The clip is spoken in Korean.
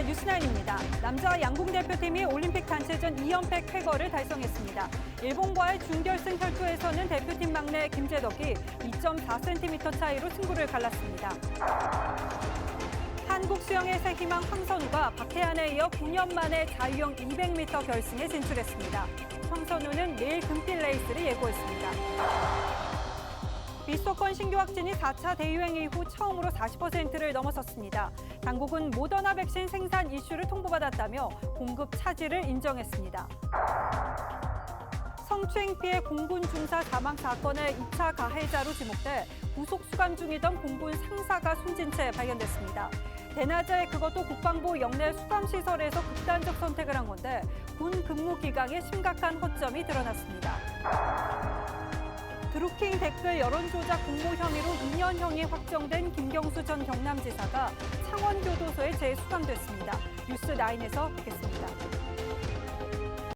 네, 뉴스나인입니다. 남자 양궁 대표팀이 올림픽 단체전 2연패 쾌거를 달성했습니다. 일본과의 준결승 혈투에서는 대표팀 막내 김재덕이 2.4cm 차이로 승부를 갈랐습니다. 한국 수영의 새 희망 황선우가 박태환에 이어 9년 만에 자유형 200m 결승에 진출했습니다. 황선우는 내일 금필 레이스를 예고했습니다. 비수도권 신규 확진이 4차 대유행 이후 처음으로 40%를 넘어섰습니다. 당국은 모더나 백신 생산 이슈를 통보받았다며 공급 차질을 인정했습니다. 성추행 피해 공군 중사 사망 사건의 2차 가해자로 지목돼 구속 수감 중이던 공군 상사가 숨진 채 발견됐습니다. 대낮에 그것도 국방부 영내 수감시설에서 극단적 선택을 한 건데 군 근무 기강에 심각한 허점이 드러났습니다. 드루킹 댓글 여론조작 공모 혐의로 2년형이 확정된 김경수 전 경남지사가 창원교도소에 재수감됐습니다. 뉴스 9에서 뵙겠습니다.